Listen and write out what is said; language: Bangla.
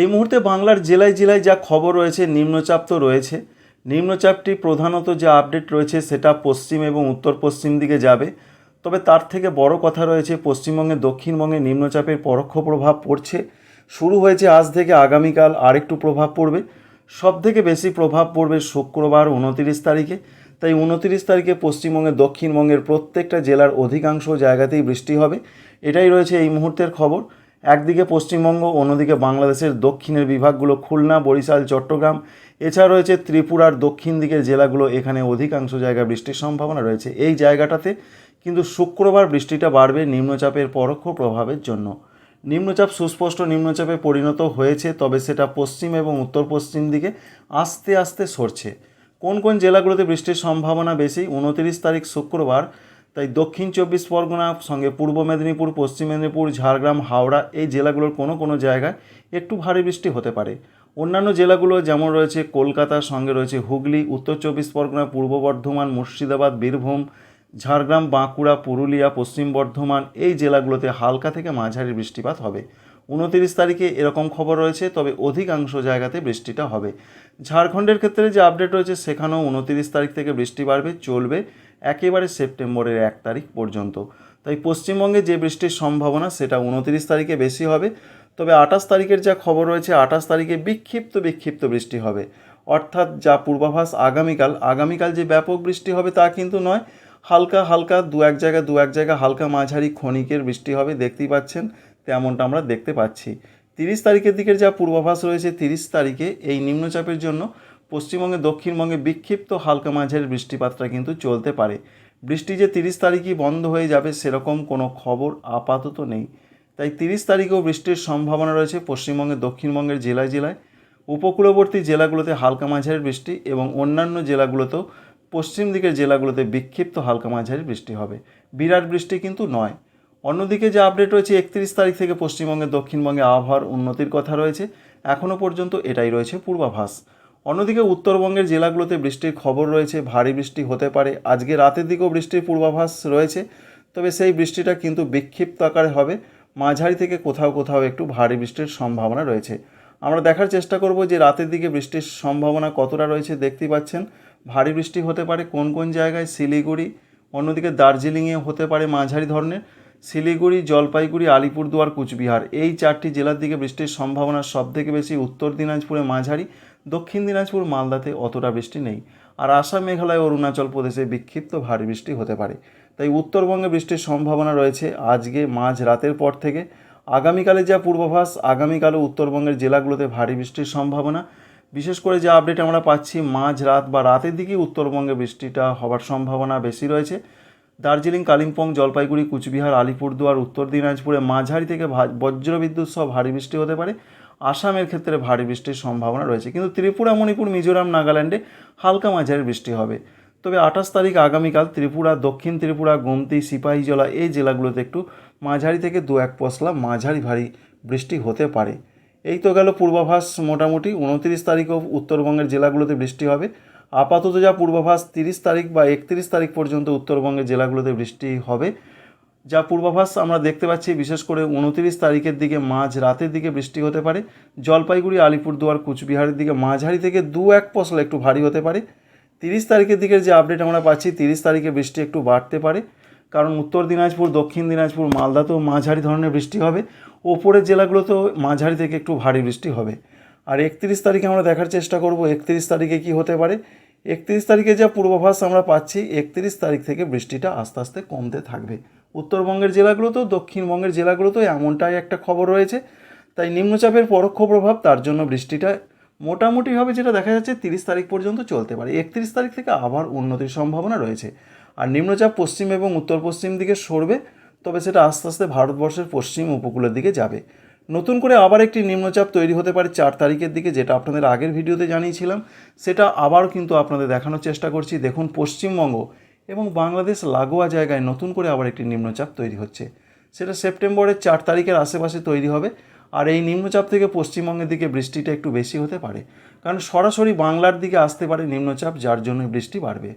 এই মুহূর্তে বাংলার জেলায় জেলায় যা খবর রয়েছে, নিম্নচাপ তো রয়েছে। নিম্নচাপটি প্রধানত যে আপডেট রয়েছে সেটা পশ্চিম এবং উত্তর পশ্চিম দিকে যাবে। তবে তার থেকে বড় কথা রয়েছে, পশ্চিমবঙ্গে দক্ষিণবঙ্গে নিম্নচাপের পরোক্ষ প্রভাব পড়ছে। শুরু হয়েছে আজ থেকে আগামীকাল আরেকটু প্রভাব পড়বে। সব থেকে বেশি প্রভাব পড়বে শুক্রবার উনতিরিশ তারিখে। তাই উনতিরিশ তারিখে পশ্চিমবঙ্গের দক্ষিণবঙ্গের প্রত্যেকটা জেলার অধিকাংশ জায়গাতেই বৃষ্টি হবে। এটাই রয়েছে এই মুহূর্তের খবর। একদিকে পশ্চিমবঙ্গ, অন্যদিকে বাংলাদেশের দক্ষিণের বিভাগগুলো খুলনা, বরিশাল, চট্টগ্রাম। এছাড়া রয়েছে ত্রিপুরার দক্ষিণ দিকের জেলাগুলো, এখানে অধিকাংশ জায়গায় বৃষ্টির সম্ভাবনা রয়েছে। এই জায়গাটাতে কিন্তু শুক্রবার বৃষ্টিটা বাড়বে নিম্নচাপের পরোক্ষ প্রভাবের জন্য। নিম্নচাপ সুস্পষ্ট নিম্নচাপে পরিণত হয়েছে, তবে সেটা পশ্চিম এবং উত্তর পশ্চিম দিকে আস্তে আস্তে সরছে। কোন কোন জেলাগুলোতে বৃষ্টির সম্ভাবনা বেশি? উনতিরিশ তারিখ শুক্রবার তাই দক্ষিণ চব্বিশ পরগনা, সঙ্গে পূর্ব মেদিনীপুর, পশ্চিম মেদিনীপুর, ঝাড়গ্রাম, হাওড়া এই জেলাগুলোর কোনো কোনো জায়গায় একটু ভারী বৃষ্টি হতে পারে। অন্যান্য জেলাগুলো যেমন রয়েছে কলকাতার সঙ্গে রয়েছে হুগলি, উত্তর চব্বিশ পরগনা, পূর্ব বর্ধমান, মুর্শিদাবাদ, বীরভূম, ঝাড়গ্রাম, বাঁকুড়া, পুরুলিয়া, পশ্চিম বর্ধমান এই জেলাগুলোতে হালকা থেকে মাঝারি বৃষ্টিপাত হবে। উনতিরিশ তারিখে এরকম খবর রয়েছে, তবে অধিকাংশ জায়গাতে বৃষ্টিটা হবে। ঝাড়খণ্ডের ক্ষেত্রে যে আপডেট রয়েছে, সেখানেও উনতিরিশ তারিখ থেকে বৃষ্টি বাড়বে, চলবে। একেবারে সেপ্টেম্বরের এক তারিখ পর্যন্ত। তাই পশ্চিমবঙ্গে যে বৃষ্টির সম্ভাবনা, সেটা উনতিরিশ তারিখে বেশি হবে। তবে আঠাশ তারিখের যা খবর রয়েছে, আঠাশ তারিখে বিক্ষিপ্ত বিক্ষিপ্ত বৃষ্টি হবে। অর্থাৎ যা পূর্বাভাস আগামীকাল আগামীকাল যে ব্যাপক বৃষ্টি হবে তা কিন্তু নয়, হালকা হালকা দু এক জায়গা, দু এক জায়গা হালকা মাঝারি ক্ষণিকের বৃষ্টি হবে, দেখতেই পাচ্ছেন, তেমনটা আমরা দেখতে পাচ্ছি। তিরিশ তারিখের দিকের যা পূর্বাভাস রয়েছে, তিরিশ তারিখে এই নিম্নচাপের জন্য পশ্চিমবঙ্গে দক্ষিণবঙ্গে বিক্ষিপ্ত হালকা মাঝারি বৃষ্টিপাতটা কিন্তু চলতে পারে। বৃষ্টি যে তিরিশ তারিখই বন্ধ হয়ে যাবে সেরকম কোনো খবর আপাতত নেই। তাই তিরিশ তারিখেও বৃষ্টির সম্ভাবনা রয়েছে পশ্চিমবঙ্গের দক্ষিণবঙ্গের জেলায় জেলায়। উপকূলবর্তী জেলাগুলোতে হালকা মাঝারি বৃষ্টি এবং অন্যান্য জেলাগুলোতেও পশ্চিম দিকের জেলাগুলোতে বিক্ষিপ্ত হালকা মাঝারি বৃষ্টি হবে। বিরাট বৃষ্টি কিন্তু নয়। অন্যদিকে যে আপডেট রয়েছে, একত্রিশ তারিখ থেকে পশ্চিমবঙ্গের দক্ষিণবঙ্গে আবহাওয়ার উন্নতির কথা রয়েছে। এখনও পর্যন্ত এটাই রয়েছে পূর্বাভাস। অন্যদিকে উত্তরবঙ্গের জেলাগুলোতে বৃষ্টির খবর রয়েছে, ভারী বৃষ্টি হতে পারে। আজকে রাতের দিকেও বৃষ্টির পূর্বাভাস রয়েছে, তবে সেই বৃষ্টিটা কিন্তু বিক্ষিপ্ত আকারে হবে। মাঝারি থেকে কোথাও কোথাও একটু ভারী বৃষ্টির সম্ভাবনা রয়েছে। আমরা দেখার চেষ্টা করব যে রাতের দিকে বৃষ্টির সম্ভাবনা কতটা রয়েছে দেখতেই পাচ্ছেন। ভারী বৃষ্টি হতে পারে কোন কোন জায়গায়? শিলিগুড়ি, অন্যদিকে দার্জিলিংয়ে হতে পারে মাঝারি ধরনের। শিলিগুড়ি, জলপাইগুড়ি, আলিপুরদুয়ার, কুচবিহার এই চারটি জেলার দিকে বৃষ্টির সম্ভাবনা সব থেকে বেশি উত্তর দিনাজপুরে মাঝারি। দক্ষিণ দিনাজপুর মালদাতে অতটা বৃষ্টি নেই, আর আসাম, মেঘালয়, অরুণাচল প্রদেশে বিক্ষিপ্ত ভারী বৃষ্টি হতে পারে। তাই উত্তরবঙ্গে বৃষ্টির সম্ভাবনা রয়েছে আজকে মাঝ রাতের পর থেকে। আগামীকালে যা পূর্বাভাস, আগামীকালও উত্তরবঙ্গের জেলাগুলোতে ভারী বৃষ্টির সম্ভাবনা। বিশেষ করে যে আপডেট আমরা পাচ্ছি, মাঝ রাত বা রাতের দিকেই উত্তরবঙ্গে বৃষ্টিটা হওয়ার সম্ভাবনা বেশি রয়েছে। দার্জিলিং, কালিম্পং, জলপাইগুড়ি, কুচবিহার, আলিপুরদুয়ার, উত্তর দিনাজপুরে মাঝারি থেকে বজ্রবিদ্যুৎ সহ ভারী বৃষ্টি হতে পারে। আসামের ক্ষেত্রে ভারী বৃষ্টির সম্ভাবনা রয়েছে। কিন্তু ত্রিপুরা, মণিপুর, মিজোরাম, নাগাল্যান্ডে হালকা মাঝারি বৃষ্টি হবে। তবে আঠাশ তারিখ আগামীকাল ত্রিপুরা, দক্ষিণ ত্রিপুরা, গোমতি, সিপাহীজলা এই জেলাগুলোতে একটু মাঝারি থেকে দু এক পশলা মাঝারি ভারী বৃষ্টি হতে পারে। এই তো গেল পূর্বাভাস মোটামুটি। উনত্রিশ তারিখও উত্তরবঙ্গের জেলাগুলোতে বৃষ্টি হবে। আপাতত যা পূর্বাভাস তিরিশ তারিখ বা একত্রিশ তারিখ পর্যন্ত উত্তরবঙ্গের জেলাগুলোতে বৃষ্টি হবে। যা পূর্বাভাস আমরা দেখতে পাচ্ছি, বিশেষ করে উনত্রিশ তারিখের দিকে মাঝ রাতের দিকে বৃষ্টি হতে পারে। জলপাইগুড়ি, আলিপুরদুয়ার, কুচবিহারের দিকে মাঝারি থেকে দু এক পশলা একটু ভারী হতে পারে। তিরিশ তারিখের দিকের যে আপডেট আমরা পাচ্ছি, তিরিশ তারিখে বৃষ্টি একটু বাড়তে পারে। কারণ উত্তর দিনাজপুর, দক্ষিণ দিনাজপুর, মালদাতেও মাঝারি ধরনের বৃষ্টি হবে। ওপরের জেলাগুলোতেও মাঝারি থেকে একটু ভারী বৃষ্টি হবে। আর একত্রিশ তারিখে আমরা দেখার চেষ্টা করব, একত্রিশ তারিখে কি হতে পারে। একত্রিশ তারিখে যা পূর্বাভাস আমরা পাচ্ছি, একত্রিশ তারিখ থেকে বৃষ্টিটা আস্তে আস্তে কমতে থাকবে। উত্তরবঙ্গের জেলাগুলোতেও, দক্ষিণবঙ্গের জেলাগুলোতেও এমনটাই একটা খবর রয়েছে। তাই নিম্নচাপের পরোক্ষ প্রভাব, তার জন্য বৃষ্টিটা মোটামুটিভাবে যেটা দেখা যাচ্ছে, তিরিশ তারিখ পর্যন্ত চলতে পারে। একত্রিশ তারিখ থেকে আবার উন্নতির সম্ভাবনা রয়েছে। আর নিম্নচাপ পশ্চিম এবং উত্তর পশ্চিম দিকে সরবে, তবে সেটা আস্তে আস্তে ভারতবর্ষের পশ্চিম উপকূলের দিকে যাবে। নতুন করে আবার একটি নিম্নচাপ তৈরি হতে পারে চার তারিখের দিকে, যেটা আপনাদের আগের ভিডিওতে জানিয়েছিলাম। সেটা আবার কিন্তু আপনাদের দেখানোর চেষ্টা করছি। দেখুন, পশ্চিমবঙ্গ এবং বাংলাদেশ লাগোয়া জায়গায় নতুন করে আবার একটি নিম্নচাপ তৈরি হচ্ছে। সেটা সেপ্টেম্বরের চার তারিখের আশেপাশে তৈরি হবে। আর এই নিম্নচাপ থেকে পশ্চিমবঙ্গের দিকে বৃষ্টিটা একটু বেশি হতে পারে। কারণ সরাসরি বাংলার দিকে আসতে পারে নিম্নচাপ, যার জন্য বৃষ্টি বাড়বে।